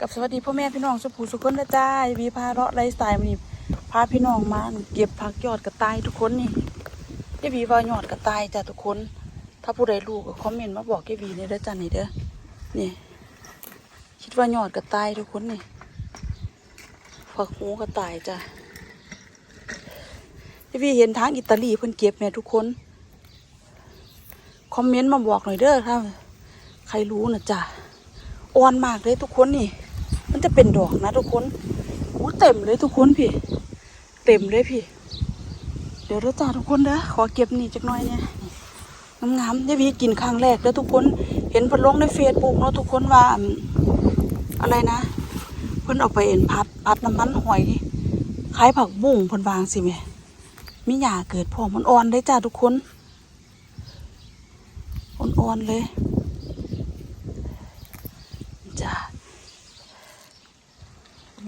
กับสวัสดีพ่อแม่พี่น้องสุภูสุคนนะจ้าอย่ามีพาเลาะไลฟ์สไตล์มันนี่พาพี่น้องมาเก็บผักยอดกระต่ายทุกคนนี่อย่ามีว่ายอดกระต่ายจ้าทุกคน ถ้าผู้ใดรู้ก็คอมเมนต์มาบอกอย่ามีเนี่ยด้จ้านี่เด้อนี่ คิดว่ายอดกระต่ายทุกคนนี่ผักหูกระต่ายจ้าอย่ามีเห็นทางอิตาลีเพิ่นเก็บแม่ทุกคนคอมเมนต์มาบอกหน่อยเด้อถ้าใครรู้นะจ้าอ่อนมากเลยทุกคนนี่ มันจะเป็นดอกนะทุกคนอู้เต็มเลยทุกคนพี่ เต็มเลยพี่ เดี๋ยวเด้อจ้าทุกคนเด้อขอเก็บนี่จักหน่อยเนี่ยงามๆได้พี่กินครั้งแรกแล้วทุกคน เห็นพิ่นลงในเฟซบุ๊กเนาะทุกคนว่าอะไรนะ เพิ่นเอาไปเอ็นพัดพัดน้ำมันหอยขายผักบุ้งพนวางสิแม่มีหญ้าเกิดพร้อมันอ่อนได้จ้าทุกคนอ่อนๆเลย จ้า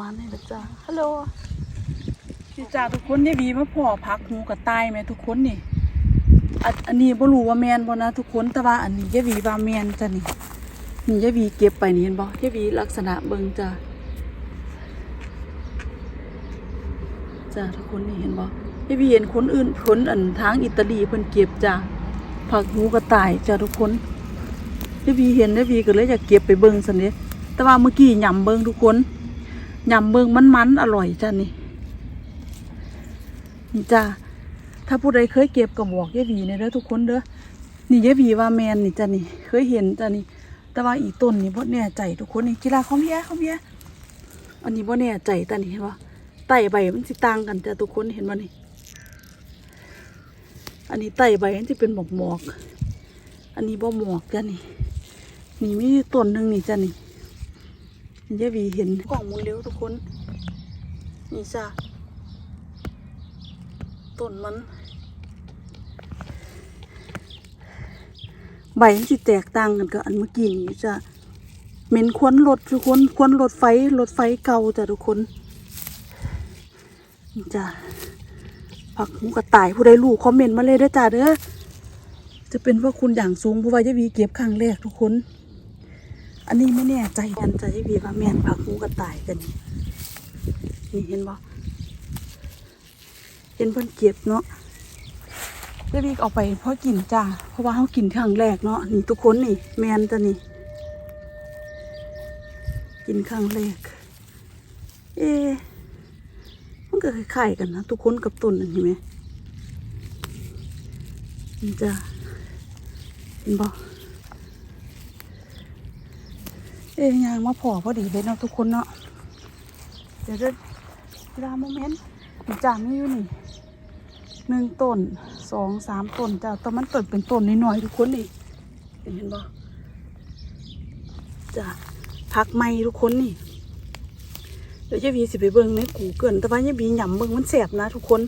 าณนี้ละจ้าฮัลโหลจ้าทุกคนนี่บีมาพ่อพักหูกับตายไหมทุกคนนี่อันนี้บ่รู้ว่าแมนบ่นะทุกคนแต่ว่าอันนี้ยายบีว่าแมนจ้ะนี่นี่ยายบีเก็บไปนี่เห็นบ่ยายบีลักษณะเบิ่งจ้าจ้าทุกคนนี่เห็นบ่ยายบีเห็นคนอื่นคนอันทางอิตาลีเพิ่นเก็บจ้าผักหูกระต่ายจ้าทุกคนได้พีเห็นได้พีก็เลยอยากเก็บไปเบิ้งสันเนี้แต่ว่าเมื่อกี้ยำเบิ้งทุกคน ยำเบิ้งมันมันๆอร่อยจ้านี่นี่จ้าถ้าผู้ใดเคยเก็บก็บอกยายบีเนี่ยเด้อทุกคนเด้อนี่ยายบีว่าแมนนี่จ้านี่ เคยเห็นจ้านี่ แต่ว่าอีต้นนี่บ่แน่ใจทุกคนนี่กีฬาเขาเพียเขาเพียอันนี้บ่แน่ใจแต่นี่เห็นปะไต่ใบมันสิต่างกันจ้าทุกคนเห็นบ่นี่ อันนี้ไต่ใบมันจะเป็นหมอกหมอกอันนี้บ่หมอกจ้านี่ นี่มีต้นหนึ่งนี่จ้ะนี่ ยายวีเห็นกล่องหมุนเร็วทุกคน นี่จ้ะต้นมัน ใบมันสิแตกต่างกันกับอันเมื่อกี้นี่จ้ะเหม็นควนรถทุกคนควนรถไฟรถไฟเก่าจ้ะทุกคนนี่จ้ะผักหูกระต่ายผู้ใดรู้คอมเมนต์มาเลยเด้อจ้ะเด้อจะเป็นว่าคุณอย่างสูงเพราะว่ายายวีเก็บครั้งแรกทุกคน อันนี้ไม่แน่ใจกันจะให้บีว่าแม่นผักหูกระต่ายกัน นี่เห็นบ่เห็นเพิ่นเก็บเนาะเดี๋ยวบีเอาไปเพราะกินจ้าเพราะว่าเขากินครั้งแรกเนาะนี่ทุกคนนี่ แมนจ้ะนี่ กินครั้งแรก เอ๊มันก็คล้ายๆกันนะทุกคนกับต้นนั่นเห็นไหมนี่จ้าเห็นบ่ เอ้ยางมาพอพอดีเลยเนาะทุกคนเนาะเดี๋ยวจะเวลาโมเมนต์นี่ามีอยู่นี่หนึ่งต้นสองสามต้นจ้าแต่มันต้นเป็นต้นน้อยๆทุกคนนี่เห็นเห็นบ่จ้าพักไม้ทุกคนนี่เดี๋ยวยายบีสิไปเบิ่งในกูเกินแต่ว่ายายบีหย่ำเบิ่งมันแสบนะทุกคน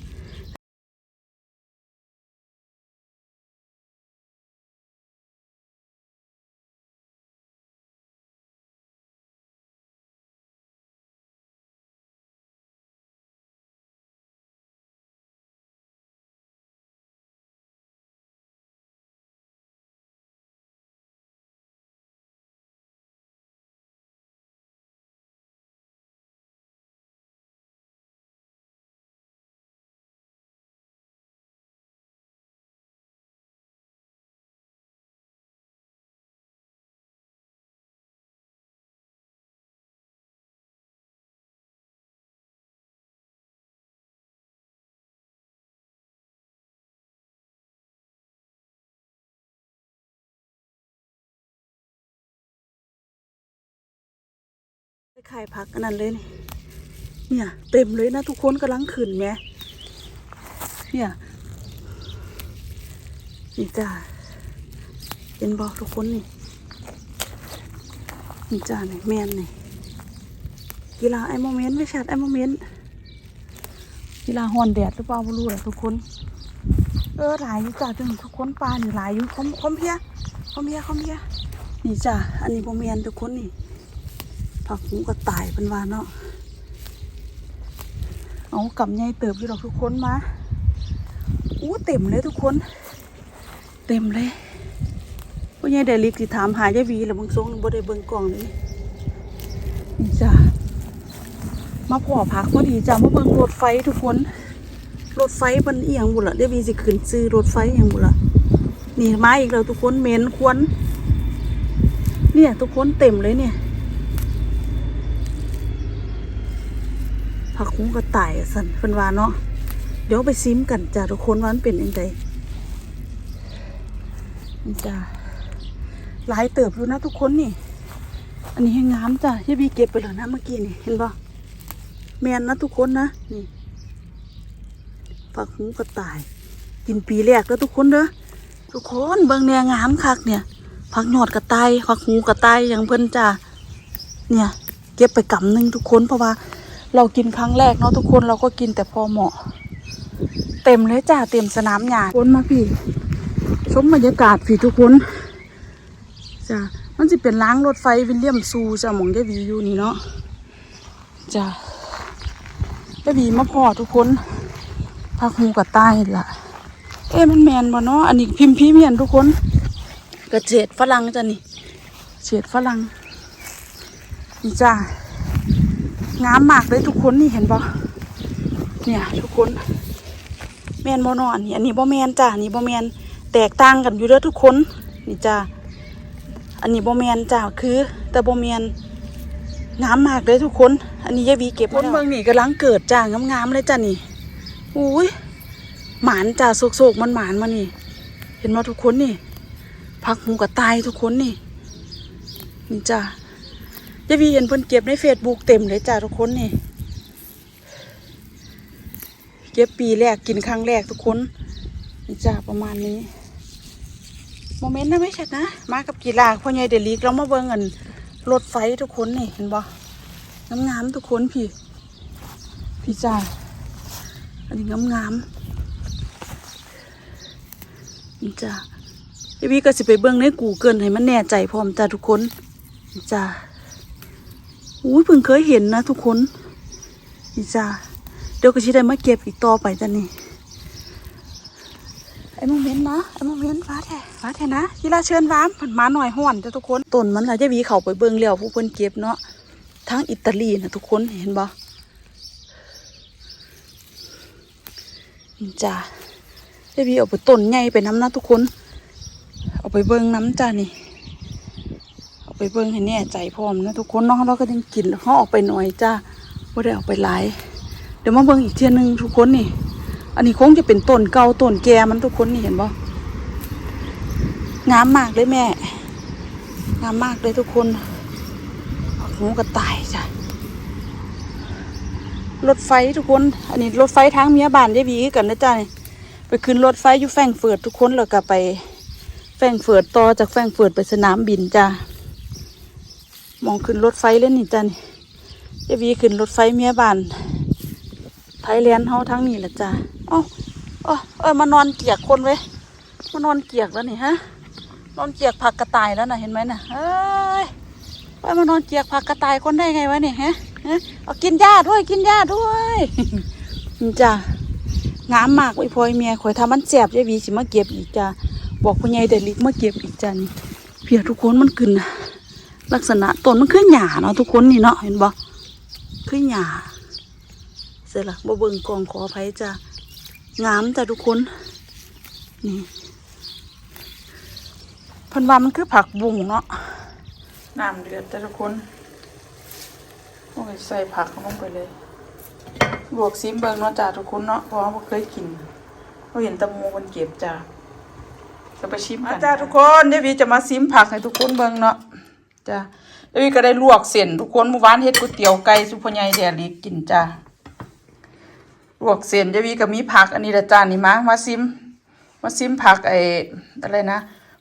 ไปขายผักอันนั้นเลยนี่เนี่ย เต็มเลยนะทุกคนกำลังขึ้นแหมเนี่ยนี่จ้าเห็นบอกทุกคนนี่นี่จ้านี่แมนนี่กีฬาไอโมเมนต์ไม่ชัดไอโมเมนต์กีฬาฮอนแดดหรือเปล่าไม่รู้แหละทุกคน เออหลายอยู่จ้าจนทุกคนปลานี่หลายอยู่คอมคอมเพียคอมเพียคอมเพียนี่จ้าอันนี้โมเมนทุกคนนี่ ผักหูกระต่ายเป็นวาเนาะเอากำไงเติบอยู่หรอกทุกคนมาอู้เต็มเลยทุกคน เต็มเลยพ่อใหญ่เดลิกสิถามหายายวีแล้วบางทรงบ่ได้เบิ่งกล่องเลยนี่จ้ะมาพอพักพอดีจ้ะมาเบิ่งรถไฟทุกคนรถไฟมันเอียงบุละเดี๋ยววีสิขึ้นซื้อรถไฟเอียงบุละนี่มาอีกแล้วทุกคนเหม็นควนเนี่ยทุกคนเต็มเลยเนี่ย ผักคุ้งกระต่ายสันเพิ่นว่าเนาะเดี๋ยวไปซิมกันจ้ะทุกคนว่ามันเป็นยังไงจ้ะหลายเติบอยู่นะทุกคนนี่ อันนี้ให้งามจ้ะยี่บีเก็บไปแล้วนะเมื่อกี้นี่เห็นปะแมนนะทุกคนนะนี่ผักหูกระต่าย กินปีแรกแล้วทุกคนเด้อทุกคนเบิ่งแนวงามคักเนี่ยผักหยอดกระต่ายผักหูกระต่ายอย่างเพิ่นจ้าเนี่ย เก็บไปกำหนึ่งทุกคนเพราะว่า เรากินครั้งแรกเนาะทุกคนเราก็กินแต่พอเหมาะ เต็มเลยจ้าเต็มสนามหญ้าคนมาพี่ ชมบรรยากาศพี่ทุกคนจ้ามันจะเป็นล้างรถไฟวิลเลียมซูจ้าหมองได้วีอยู่นี่เนาะจ้าได้วีมาพอทุกคนพักหูกับใต้ละเอ้มันแมนบ่เนาะอันนี้พิมพ์พี่เมียนทุกคนกระเจ็ดฝรั่งจ้ะนี่เจ็ดฝรั่งนี่จ้า งามมากเลยทุกคนนี่เห็นบ่เนี่ยทุกคน แมนบ่เนอนนี้อันนี้บ่แมนจ้ะอันนี้บ่แมนแตกต่างกันอยู่เด้อทุกคนนี่จ้าอันนี้บ่แมนจ้าคือ แต่บ่แมนงามมากเลยทุกคน อันนี้ยายวีเก็บคนเมืองนี่กำลังเกิดจ้างามๆเลยจ้ะนี่อุ้ยหมานจ่าโศกๆมันหมานมานี่ เห็นมาทุกคนนี่พักหมูกับตายทุกคนนี่นี่จ้า ยายวีเห็นเพิ่นเก็บในเฟซบุ๊กเต็มเลยจ้าทุกคนนี่ เก็บปีแรกกินครั้งแรกทุกคนนี่จ้าประมาณนี้โมเมนต์นะไม่ใช่นะ มากับกีฬาพ่อใหญ่เดลิกเรามาเบิ่งกันรถไฟทุกคนนี่เห็นบ่งามๆทุกคนพี่ พี่จ้าอันนี้งามงามๆนี่จ้าพี่ก็สิไปเบิ่งในกูเกิลให้มันแน่ใจพร้อมจ้าทุกคนจ้า อุ้ยเพิ่งเคยเห็นนะทุกคนนี่จ้าเดี๋ยวก็ชิได้มาเก็บอีกต่อไปจ้ะนี่ไอ้โมเมนนะไอ้โมเมนฟ้าแท้ฟ้าแท้นะยีลาเชิญว้ามผันมาหน่อยห่อนจ้ะทุกคนต้นมันละจะวีเขาไปเบิ่งแล้วผู้เพิ่นเก็บเนาะทั้งอิตาลีนะทุกคนเห็นบ่นี่จ้าเดี๋ยวพี่เอาไปต้นใหญ่ไปน้ำนะทุกคน เอาไปเบิ้งน้ำจ้านี่ ไปเบิ้งให้แน่ใจพร้อมนะทุกคนน้องเราก็ยังกินเขาออกไปหน่อยจ้าว่าได้เอาไปหลาย เดี๋ยวมาเบิ้งอีกเทียหนึงทุกคนนี่ อันนี้คงจะเป็นต้นเก่าต้นแก่มันทุกคนนี่เห็นบ่งามมากเลยแม่ งามมากเลยทุกคนหูกระต่ายจ้ะรถไฟทุกคน อันนี้รถไฟทางเมียบานได้บีกันนะจ๊ะนี่ไปขึ้นรถไฟอยู่แฟงเฟิร์ตทุกคนแล้วก็ไปแฟงเฟิร์ตต่อจากแฟงเฟิร์ตไปสนามบินจ้ะ มองขึ้นรถไฟเลยนี่จ้ะนี่ได้บีขึ้นรถไฟเมียบ้านไทยแลนด์เฮาทั้งนี้แหละจ้ะเอ้าเอ้าเอ้ยมานอนเกียกคนไว้ยมานอนเกียกแล้วนี่ฮะ นอนเกียกผักกระต่ายแล้วนะเห็นไหมน่ะเอ้ยไปมานอนเกียกผักกระต่ายคนได้ไงวะเนี่ยฮะฮะเอากินหญ้าด้วยกินหญ้าด้วยจ้ะงามมากไว้พลอยเมียข่อยทำมันแสบยายวีสิมาเก็บอีกจ้ะบอกพ่อใหญ่เดลิกมาเก็บอีกจ้ะนี่เพียทุกคนมันขึ้นนะ ลักษณะต้นมันคือหญ้าเนาะทุกคนนี่เนาะเห็นบ่คือหญ้าเสร็จละบ่เบิ่งกองขออภัยจ้ะงามจ้ะทุกคนนี่เพันว่ามันคือผักบุ้งเนาะน้ำเดือดจ้ะทุกคนโอ้ยใส่ผักลงไปเลยบวกซิมเบิงเนาะจ้าทุกคนเนาะเพราะว่าบ่เคยกินเราเห็นแตะมูมันเก็บจ้าจะไปชิมกันจ้าทุกคนเดี๋ยววีจะมาซิมผักให้ทุกคนเบิงเนาะ จ้าเดี๋ยววีก็ได้ลวกเส้นทุกคนเมื่อวานเฮ็ดก๋วยเตี๋ยวไก่สุพใหญ่แดลีกินจ้าลวกเส้นเดี๋ยววีก็มีผักอันนี้ละจ้านี่มามาซิม มาซิมผักไอ้อะไรนะ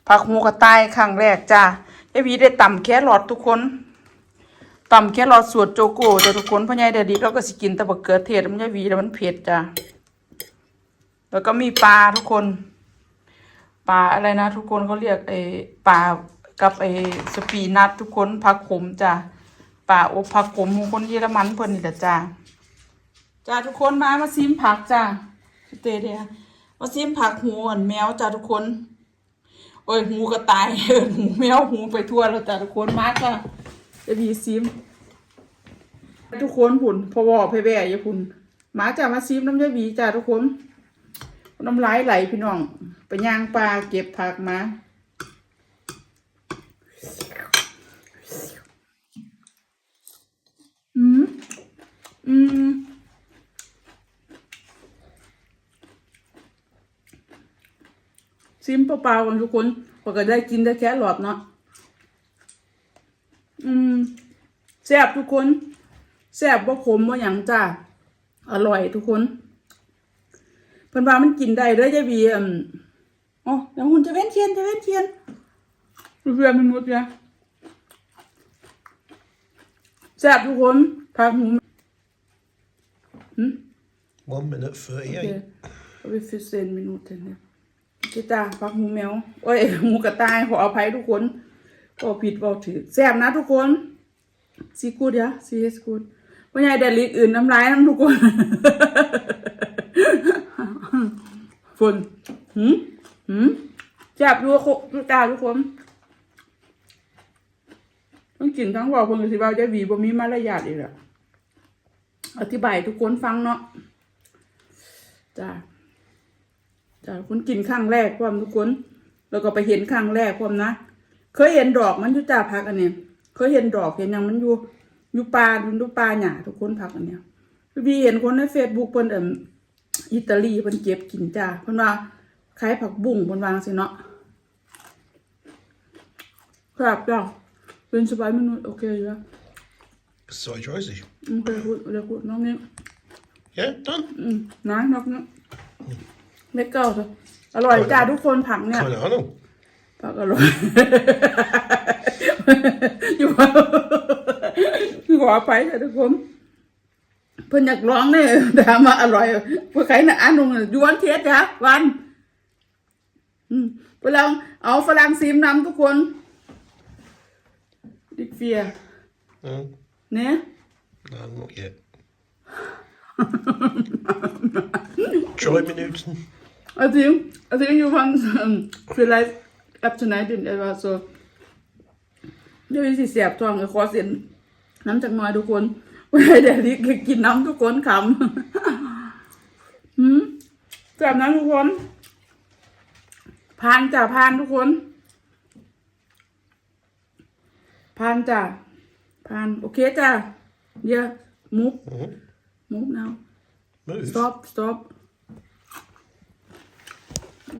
ผักหมูกระต่ายครั้งแรกจ้าเจววีได้ตำแครอททุกคนตำแค่รอดสวดโจโก้จ้ะทุกคนพ่อใหญ่เดยวดีเราก็สิกินแต่บักเกิดเทศมันจะวีแล้วมันเผ็ดจ้ะแล้วก็มีปลาทุกคนปลาอะไรนะ ทุกคนเขาเรียกไอ้ปลา กับไอ้สปีนัททุกคนผักขมจ้ะปลาอบผักขมของคนเยอรมันเพิ่นนี่แหละจ้ะจ้าทุกคนมามาซิมผักจ้ะเตเดียมาซิมผักหูอ่อนแมวจ้ะทุกคน โอ้ยหูก็ตายเออหูแมวหูไปทั่วแล้วจ้ะทุกคนมาจ้ะจะมีซิม ทุกคนผุนพอวอเพแว่อยาพุ่นมาจ้ามาซีมน้ำยาบีจ้าทุกคน น้ำลายไหลพี่น้องไปย่างปลาเก็บผักมา อืม ซิมเปล่าๆกันทุกคนพอก็ได้กินได้แค่หลอดเนาะ อืมแซ่บทุกคนแซ่บบ่ขมบ่หยังจ้า อร่อยทุกคนเพิ่นว่ามันกินได้เด้อยายบีอืมอ๋อเดี๋ยวหุ่นจะเว้นเทียนจะเว้นเทียนเพื่อนมันหมดเนี่ยแซ่บทุกคนผักห มู One minute โอเค thirty-eight. เอาไปฟิเซนมินุเทนเนี่ยกีตาร์ผักหมูแมวโอ้ยหมูกระต่ายขออภัยทุกคนก็ผิดบอกถือแซ่บนะทุกคนซีกูดยะซีเอสกูดพ่อใหญ่แดดลิกอื่นน้ำลายน้ำทุกคนฝนหืมหืมแซ่บดูโคดูตาทุกคนต้องกินทั้งบอกคนกับสิว่าจะหวีบ่มีมารยาทอีกอะ อธิบายทุกคนฟังเนาะจ้าจ้าคุณกินครั้งแรกความทุกคน แล้วก็ไปเห็นครั้งแรกความนะ เคยเห็นดอกมันอยู่จ้าพักอันนี้เคยเห็นดอกเห็นอย่างมันอยู่อยู่ป่าอยู่ดูป่าหญ้าทุกคนพักอันเนี้ยพี่เห็นคนในเฟซบุ๊กเพิ่นเอิ่มอิตาลีเพิ่นเก็บกินจ้าเพิ่นว่าขายผักบุ้งเพิ่นวางสิเนาะครับจ้าเป็นสบายมนุษย์โอเคอยู่แล้ว Besides Rosie. โอเคพูดเดี๋ยวพูดน้องนี้ Yeah, done. อืมนะนอกนี้เล็กเก้าเถอะอร่อยจ้าทุกคนผักเนี่ย Kind of, I know. ผักอร่อย อยู่ว่าขอไปค่ะทุกคนเพิ่นอยากร้องเนี่ยถามมาอร่อยเพื่อใครนะอันนุ่งยวนเทียดจ้ะวัน อืมไปลองเอาฝรั่งซีมนำทุกคนดิกเฟีย No, เนี่ย no, not yet. Try me, Newton. I think I think you want um, realize up tonight didn't ever so เดี๋ยวสิเสียบท้องเลยขอเสียนน้ำจากหน้อยทุกคนไว้ให้เดี๋ยวนี้กินน้ำทุกคนขำหืมแซ่บนะทุกคนพานจ้ะพานทุกคนพานจ้ะ พานโอเคจ้ะเดี๋ยวมุก Mhm. มุก now Move. stop stop